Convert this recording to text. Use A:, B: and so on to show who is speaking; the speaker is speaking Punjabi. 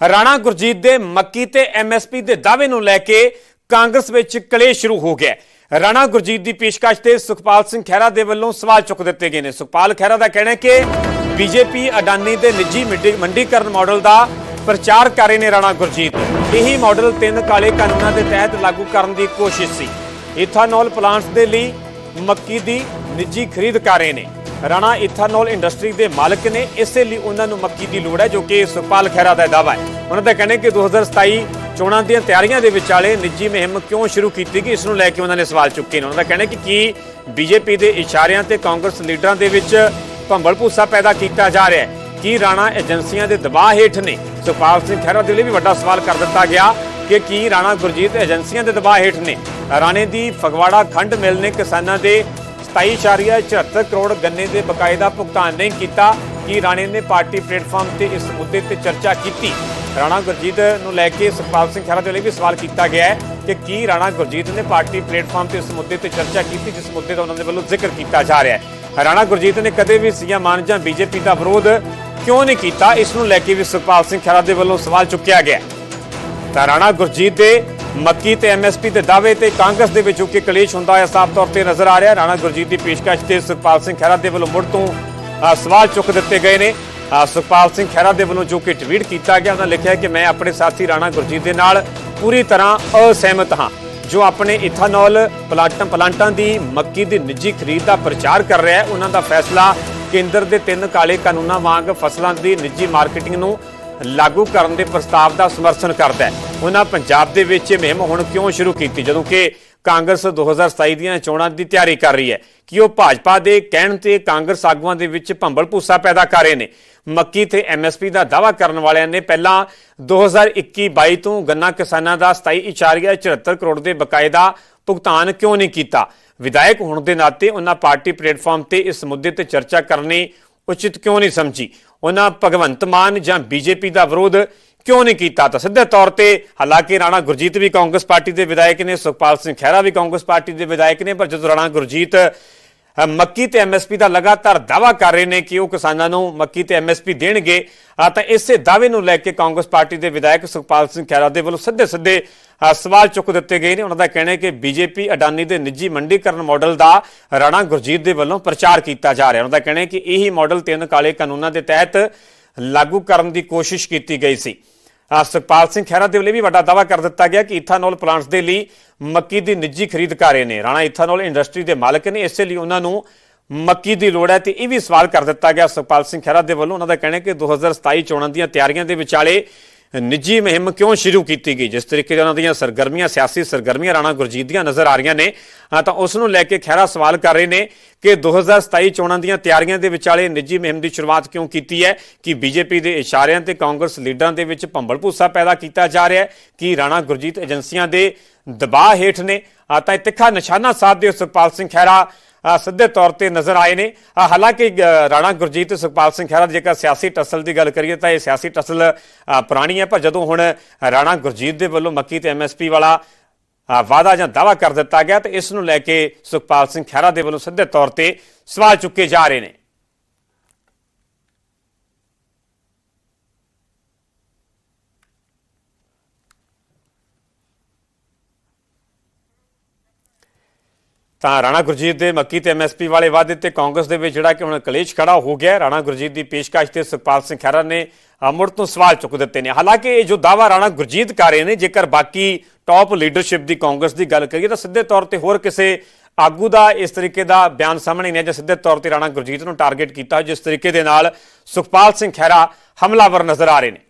A: ਰਾਣਾ ਗੁਰਜੀਤ ਦੇ ਮੱਕੀ ਤੇ ਐਮਐਸਪੀ ਦੇ ਦਾਅਵੇ ਨੂੰ ਲੈ ਕੇ ਕਾਂਗਰਸ ਵਿੱਚ ਕਲੇਸ਼ ਸ਼ੁਰੂ ਹੋ ਗਿਆ ਰਾਣਾ ਗੁਰਜੀਤ ਦੀ ਪੇਸ਼ਕਸ਼ ਤੇ ਸੁਖਪਾਲ ਸਿੰਘ ਖਹਿਰਾ ਦੇ ਵੱਲੋਂ ਸਵਾਲ ਚੁੱਕ ਦਿੱਤੇ ਗਏ ਨੇ। ਸੁਖਪਾਲ ਖਹਿਰਾ ਦਾ ਕਹਿਣਾ ਹੈ ਕਿ ਬੀਜੇਪੀ ਅਡਾਨੀ ਦੇ ਨਿੱਜੀ ਮੰਡੀ- ਮੰਡੀਕਰਨ ਮਾਡਲ ਦਾ ਪ੍ਰਚਾਰ ਕਰ ਰਹੇ ਨੇ ਰਾਣਾ ਗੁਰਜੀਤ। ਇਹੀ ਮਾਡਲ ਤਿੰਨ ਕਾਲੇ ਕਾਨੂੰਨਾਂ ਦੇ ਤਹਿਤ ਲਾਗੂ ਕਰਨ ਦੀ ਕੋਸ਼ਿਸ਼ ਸੀ। ਇਥਾਨੋਲ ਪਲਾਂਟਸ ਦੇ ਲਈ ਮੱਕੀ ਦੀ ਨਿੱਜੀ ਖਰੀਦ ਕਰ ਰਹੇ ਨੇ। ਰਾਣਾ ਇਥਾਨੋਲ ਇੰਡਸਟਰੀ ਦੇ ਮਾਲਕ ਨੇ ਇਸੇ ਲਈ ਉਹਨਾਂ ਨੂੰ ਮੱਕੀ ਦੀ ਲੋੜ ਹੈ, ਜੋ ਕਿ ਸੁਖਪਾਲ ਖਹਿਰਾ ਦਾ ਦਾਅਵਾ ਹੈ। ਉਹਨਾਂ ਦਾ ਕਹਿਣਾ ਹੈ ਕਿ 2027 ਚੋਣਾਂ ਦੀਆਂ ਤਿਆਰੀਆਂ ਦੇ ਵਿਚਾਲੇ ਨਿੱਜੀ ਮੁਹਿੰਮ ਕਿਉਂ ਸ਼ੁਰੂ ਕੀਤੀ ਗਈ, ਇਸ ਨੂੰ ਲੈ ਕੇ ਉਹਨਾਂ ਨੇ ਸਵਾਲ ਚੁੱਕੇ ਨੇ। ਉਹਨਾਂ ਦਾ ਕਹਿਣਾ ਕਿ ਕੀ ਬੀਜੇਪੀ ਦੇ ਇਸ਼ਾਰਿਆਂ ਤੇ ਕਾਂਗਰਸ ਲੀਡਰਾਂ ਦੇ ਵਿੱਚ ਭੰਬਲ ਭੂਸਾ ਪੈਦਾ ਕੀਤਾ ਜਾ ਰਿਹਾ ਹੈ? ਕੀ ਰਾਣਾ ਏਜੰਸੀਆਂ ਦੇ ਦਬਾਅ ਹੇਠ ਨੇ? ਸੁਖਪਾਲ ਸਿੰਘ ਖਹਿਰਾ ਦੇ ਲਈ ਵੀ ਵੱਡਾ ਸਵਾਲ ਕਰ ਦਿੱਤਾ ਗਿਆ। ਕਿ ਕੀ ਰਾਣਾ ਗੁਰਜੀਤ ਏਜੰਸੀਆਂ ਦੇ ਦਬਾਅ ਹੇਠ ਨੇ? ਰਾਣੇ ਦੀ ਫਗਵਾੜਾ ਖੰਡ ਮਿਲ ਨੇ ਕਿਸਾਨਾਂ ਦੇ 27.74 ਕਰੋੜ ਗੰਨੇ ਦੇ ਬਕਾਇਦਾ ਭੁਗਤਾਨ ਨਹੀਂ ਕੀਤਾ, ਕੀ ਰਾਣੇ ਨੇ ਪਾਰਟੀ ਪਲੇਟਫਾਰਮ ਤੇ ਇਸ ਮੁੱਦੇ ਤੇ ਚਰਚਾ ਕੀਤੀ? ਰਾਣਾ ਗੁਰਜੀਤ ਨੂੰ ਲੈ ਕੇ ਸੁਖਪਾਲ ਸਿੰਘ ਖਹਿਰਾ ਦੇ ਲਈ ਵੀ ਸਵਾਲ ਕੀਤਾ ਗਿਆ ਹੈ ਕਿ ਕੀ ਰਾਣਾ ਗੁਰਜੀਤ ਨੇ ਪਾਰਟੀ ਪਲੇਟਫਾਰਮ ਤੇ ਇਸ ਮੁੱਦੇ ਤੇ ਚਰਚਾ ਕੀਤੀ, ਜਿਸ ਮੁੱਦੇ ਦਾ ਉਹਨਾਂ ਦੇ ਵੱਲੋਂ ਜ਼ਿਕਰ ਕੀਤਾ ਜਾ ਰਿਹਾ ਹੈ। ਰਾਣਾ ਗੁਰਜੀਤ ਨੇ ਕਦੇ ਵੀ ਸੀਐਮ ਮਾਨ ਜਾਂ ਬੀਜੇਪੀ ਦਾ ਵਿਰੋਧ ਕਿਉਂ ਨਹੀਂ ਕੀਤਾ? ਇਸ ਨੂੰ ਲੈ ਕੇ ਵੀ ਸੁਖਪਾਲ ਸਿੰਘ ਖਹਿਰਾ ਦੇ ਵੱਲੋਂ ਸਵਾਲ ਚੁੱਕਿਆ ਗਿਆ ਹੈ। ਤਾਂ ਰਾਣਾ ਗੁਰਜੀਤ ਦੇ ਮੱਕੀ ਤੇ ਐਮਐਸਪੀ ਦੇ ਦਾਅਵੇ ਤੇ ਕਾਂਗਰਸ ਦੇ ਵਿੱਚ ਕਿ ਕਲੇਸ਼ ਹੁੰਦਾ ਹੋਇਆ ਸਾਫ਼ ਤੌਰ ਤੇ ਨਜ਼ਰ ਆ ਰਿਹਾ। ਰਾਣਾ ਗੁਰਜੀਤ ਦੀ ਪੇਸ਼ਕਸ਼ ਤੇ ਸੁਖਪਾਲ ਸਿੰਘ ਖਹਿਰਾ ਦੇ ਵੱਲੋਂ ਮੁੜ ਤੋਂ ਸਵਾਲ ਚੁੱਕ ਦਿੱਤੇ ਗਏ ਨੇ। ਸੁਖਪਾਲ ਸਿੰਘ ਖਹਿਰਾ ਦੇ ਵੱਲੋਂ ਜੋ ਕਿ ਟਵੀਟ ਕੀਤਾ ਗਿਆ, ਉਹਨਾਂ ਲਿਖਿਆ ਕਿ ਮੈਂ ਆਪਣੇ ਸਾਥੀ ਰਾਣਾ ਗੁਰਜੀਤ ਦੇ ਨਾਲ ਪੂਰੀ ਤਰ੍ਹਾਂ ਅਸਹਿਮਤ ਹਾਂ, ਜੋ ਆਪਣੇ ਇਥਾਨੋਲ ਪਲਾਂਟਾਂ ਪਲਾਂਟਾਂ ਦੀ ਮੱਕੀ ਦੀ ਨਿੱਜੀ ਖਰੀਦ ਦਾ ਪ੍ਰਚਾਰ ਕਰ ਰਿਹਾ ਹੈ। ਉਹਨਾਂ ਦਾ ਫੈਸਲਾ ਕੇਂਦਰ ਦੇ ਤਿੰਨ ਕਾਲੇ ਕਾਨੂੰਨਾਂ ਵਾਂਗ ਫਸਲਾਂ ਦੀ ਨਿੱਜੀ ਮਾਰਕੀਟਿੰਗ ਨੂੰ ਲਾਗੂ ਕਰਨ ਦੇ ਪ੍ਰਸਤਾਵ ਦਾ ਸਮਰਥਨ ਕਰਦਾ ਹੈ। ਉਹਨਾਂ ਪੰਜਾਬ ਦੇ ਵਿੱਚ ਇਹ ਮੁਹਿੰਮ ਹੁਣ ਕਿਉਂ ਸ਼ੁਰੂ ਕੀਤੀ? ਜਦੋਂ ਕਿ ਕਾਂਗਰਸ 2027 ਦੀਆਂ ਚੋਣਾਂ ਦੀ ਤਿਆਰੀ ਕਰ ਰਹੀ ਹੈ ਕਿ ਉਹ ਭਾਜਪਾ ਦੇ ਕਹਿਣ ਤੇ ਕਾਂਗਰਸ ਆਗੂਆਂ ਦੇ ਵਿੱਚ ਭੰਬਲ ਭੂਸਾ ਪੈਦਾ ਕਰ ਰਹੇ ਨੇ। ਮੱਕੀ ਤੇ ਐਮਐਸਪੀ ਦਾ ਦਾਅਵਾ ਕਰਨ ਵਾਲਿਆਂ ਨੇ ਪਹਿਲਾਂ 2021-22 ਤੋਂ ਗੰਨਾ ਕਿਸਾਨਾਂ ਦਾ 27.74 ਕਰੋੜ ਦੇ ਬਕਾਇਦਾ ਭੁਗਤਾਨ ਕਿਉਂ ਨਹੀਂ ਕੀਤਾ? ਵਿਧਾਇਕ ਹੋਣ ਦੇ ਨਾਤੇ ਉਹਨਾਂ ਪਾਰਟੀ ਪਲੇਟਫਾਰਮ ਤੇ ਇਸ ਮੁੱਦੇ ਤੇ ਚਰਚਾ ਕਰਨੀ ਉਚਿਤ ਕਿਉਂ ਨਹੀਂ ਸਮਝੀ? ਉਹਨਾਂ ਭਗਵੰਤ ਮਾਨ ਜਾਂ ਬੀਜੇਪੀ ਦਾ ਵਿਰੋਧ ਕਿਉਂ ਨਹੀਂ ਕੀਤਾ? ਤਾਂ ਸਿੱਧੇ ਤੌਰ ਤੇ ਹਾਲਾਂਕਿ ਰਾਣਾ ਗੁਰਜੀਤ ਵੀ ਕਾਂਗਰਸ ਪਾਰਟੀ ਦੇ ਵਿਧਾਇਕ ਨੇ, ਸੁਖਪਾਲ ਸਿੰਘ ਖਹਿਰਾ ਵੀ ਕਾਂਗਰਸ ਪਾਰਟੀ ਦੇ ਵਿਧਾਇਕ ਨੇ, ਪਰ ਜਦੋਂ ਰਾਣਾ ਗੁਰਜੀਤ ਮੱਕੀ ਤੇ ਐਮਐਸਪੀ ਦਾ ਲਗਾਤਾਰ ਦਾਵਾ ਕਰ ਰਹੇ ਨੇ ਕਿ ਉਹ ਕਿਸਾਨਾਂ ਨੂੰ ਮੱਕੀ ਤੇ ਐਮਐਸਪੀ ਦੇਣਗੇ। ਆ ਤਾਂ ਇਸੇ ਦਾਅਵੇ ਨੂੰ ਲੈ ਕੇ ਕਾਂਗਰਸ ਪਾਰਟੀ ਦੇ ਵਿਧਾਇਕ ਸੁਖਪਾਲ ਸਿੰਘ ਖਹਿਰਾ ਦੇ ਵੱਲੋਂ ਸਿੱਧੇ ਸਿੱਧੇ ਸਵਾਲ ਚੁੱਕ ਦਿੱਤੇ ਗਏ ਨੇ। ਉਹਨਾਂ ਦਾ ਕਹਿਣਾ ਹੈ ਕਿ ਬੀਜੇਪੀ ਅਡਾਨੀ ਦੇ ਨਿੱਜੀ ਮੰਡੀਕਰਨ ਮਾਡਲ ਦਾ ਰਾਣਾ ਗੁਰਜੀਤ ਦੇ ਵੱਲੋਂ ਪ੍ਰਚਾਰ ਕੀਤਾ ਜਾ ਰਿਹਾ ਉਹਨਾਂ ਦਾ ਕਹਿਣਾ ਹੈ ਕਿ ਇਹੀ ਮਾਡਲ ਤਿੰਨ ਕਾਲੇ ਕਾਨੂੰਨਾਂ ਦੇ ਤਹਿਤ ਲਾਗੂ ਕਰਨ ਦੀ ਕੋਸ਼ਿਸ਼ ਕੀਤੀ ਗਈ ਸੀ। ਸੁਖਪਾਲ ਸਿੰਘ ਖਹਿਰਾ ਦੇ ਵੱਲੋਂ ਵੀ ਵੱਡਾ ਦਾਅਵਾ ਕਰ ਦਿੱਤਾ ਗਿਆ ਕਿ ਇਥਾਨੋਲ ਪਲਾਂਟਸ ਦੇ ਲਈ ਮੱਕੀ ਦੀ ਨਿੱਜੀ ਖਰੀਦ ਕਰ ਰਹੇ ਨੇ। ਰਾਣਾ ਇਥਾਨੋਲ ਇੰਡਸਟਰੀ ਦੇ ਮਾਲਕ ਨੇ ਇਸੇ ਲਈ ਉਹਨਾਂ ਨੂੰ ਮੱਕੀ ਦੀ ਲੋੜ ਹੈ ਤੇ ਇਹ ਵੀ ਸਵਾਲ ਕਰ ਦਿੱਤਾ ਗਿਆ। ਸੁਖਪਾਲ ਸਿੰਘ ਖਹਿਰਾ ਦੇ ਵੱਲੋਂ ਉਹਨਾਂ ਦਾ ਕਹਿਣਾ ਹੈ ਕਿ 2027 ਚੋਣਾਂ ਦੀਆਂ ਤਿਆਰੀਆਂ ਦੇ ਵਿਚਾਲੇ ਨਿੱਜੀ ਮੁਹਿੰਮ ਕਿਉਂ ਸ਼ੁਰੂ ਕੀਤੀ ਗਈ? ਜਿਸ ਤਰੀਕੇ ਉਹਨਾਂ ਦੀਆਂ ਸਰਗਰਮੀਆਂ, ਸਿਆਸੀ ਸਰਗਰਮੀਆਂ ਰਾਣਾ ਗੁਰਜੀਤ ਦੀਆਂ ਨਜ਼ਰ ਆ ਰਹੀਆਂ ਨੇ ਤਾਂ ਉਸ ਨੂੰ ਲੈ ਕੇ ਖਹਿਰਾ ਸਵਾਲ ਕਰ ਰਹੇ ਨੇ ਕਿ 2027 ਚੋਣਾਂ ਦੀਆਂ ਤਿਆਰੀਆਂ ਦੇ ਵਿਚਾਲੇ ਨਿੱਜੀ ਮੁਹਿੰਮ ਦੀ ਸ਼ੁਰੂਆਤ ਕਿਉਂ ਕੀਤੀ ਹੈ? ਕਿ ਬੀਜੇਪੀ ਦੇ ਇਸ਼ਾਰਿਆਂ ਤੇ ਕਾਂਗਰਸ ਲੀਡਰਾਂ ਦੇ ਵਿੱਚ ਭੰਬਲ ਭੂਸਾ ਪੈਦਾ ਕੀਤਾ ਜਾ ਰਿਹਾ ਹੈ? ਕਿ ਰਾਣਾ ਗੁਰਜੀਤ ਏਜੰਸੀਆਂ ਦੇ ਦਬਾਅ ਹੇਠ ਨੇ? ਤਾਂ ਇਹ ਤਿੱਖਾ ਨਿਸ਼ਾਨਾ ਸਾਧਦੇ ਹੋਏ ਸੁਖਪਾਲ ਸਿੰਘ ਖਹਿਰਾ ਸਿੱਧੇ ਤੌਰ ਤੇ ਨਜ਼ਰ ਆਏ ਨੇ। ਹਾਲਾਂਕਿ ਰਾਣਾ ਗੁਰਜੀਤ ਤੇ ਸੁਖਪਾਲ ਸਿੰਘ ਖਹਿਰਾ ਜੇਕਰ ਸਿਆਸੀ ਟਸਲ ਦੀ ਗੱਲ ਕਰੀਏ ਤਾਂ ਇਹ ਸਿਆਸੀ ਟਸਲ ਪੁਰਾਣੀ ਹੈ, ਪਰ ਜਦੋਂ ਹੁਣ ਰਾਣਾ ਗੁਰਜੀਤ ਦੇ ਵੱਲੋਂ ਮੱਕੀ ਤੇ ਐਮਐਸਪੀ ਵਾਲਾ ਵਾਅਦਾ ਜਾਂ ਦਾਵਾ ਕਰ ਦਿੱਤਾ ਗਿਆ ਤੇ ਇਸ ਨੂੰ ਲੈ ਕੇ ਸੁਖਪਾਲ ਸਿੰਘ ਖਹਿਰਾ ਦੇ ਵੱਲੋਂ ਸਿੱਧੇ ਤੌਰ ਤੇ ਸਵਾਲ ਚੁੱਕੇ ਜਾ ਰਹੇ ਨੇ। ਤਾਂ ਰਾਣਾ ਗੁਰਜੀਤ ਦੇ ਮੱਕੀ ਤੇ ਐਮਐਸਪੀ ਵਾਲੇ ਵਾਅਦੇ ਤੇ ਕਾਂਗਰਸ ਦੇ ਵਿੱਚ ਜਿਹੜਾ ਕਿ ਹੁਣ ਕਲੇਸ਼ ਖੜਾ ਹੋ ਗਿਆ ਰਾਣਾ ਗੁਰਜੀਤ ਦੀ ਪੇਸ਼ਕਸ਼ ਤੇ ਸੁਖਪਾਲ ਸਿੰਘ ਖਹਿਰਾ ਨੇ ਮੁੜ ਤੋਂ ਸਵਾਲ ਚੁੱਕ ਦਿੱਤੇ ਨੇ। ਹਾਲਾਂਕਿ ਇਹ ਜੋ ਦਾਵਾ ਰਾਣਾ ਗੁਰਜੀਤ ਕਰ ਰਹੇ ਨੇ, ਜੇਕਰ ਬਾਕੀ ਟਾਪ ਲੀਡਰਸ਼ਿਪ ਦੀ ਕਾਂਗਰਸ ਦੀ ਗੱਲ ਕਰੀਏ, ਤਾਂ ਸਿੱਧੇ ਤੌਰ ਤੇ ਹੋਰ ਕਿਸੇ ਆਗੂ ਦਾ ਇਸ ਤਰੀਕੇ ਦਾ ਬਿਆਨ ਸਾਹਮਣੇ ਨਹੀਂ ਆਇਆ, ਜਾਂ ਸਿੱਧੇ ਤੌਰ ਤੇ ਰਾਣਾ ਗੁਰਜੀਤ ਨੂੰ ਟਾਰਗੇਟ ਕੀਤਾ ਜਿਸ ਤਰੀਕੇ ਦੇ ਨਾਲ ਸੁਖਪਾਲ ਸਿੰਘ ਖਹਿਰਾ ਹਮਲਾਵਰ ਨਜ਼ਰ ਆ ਰਹੇ ਨੇ।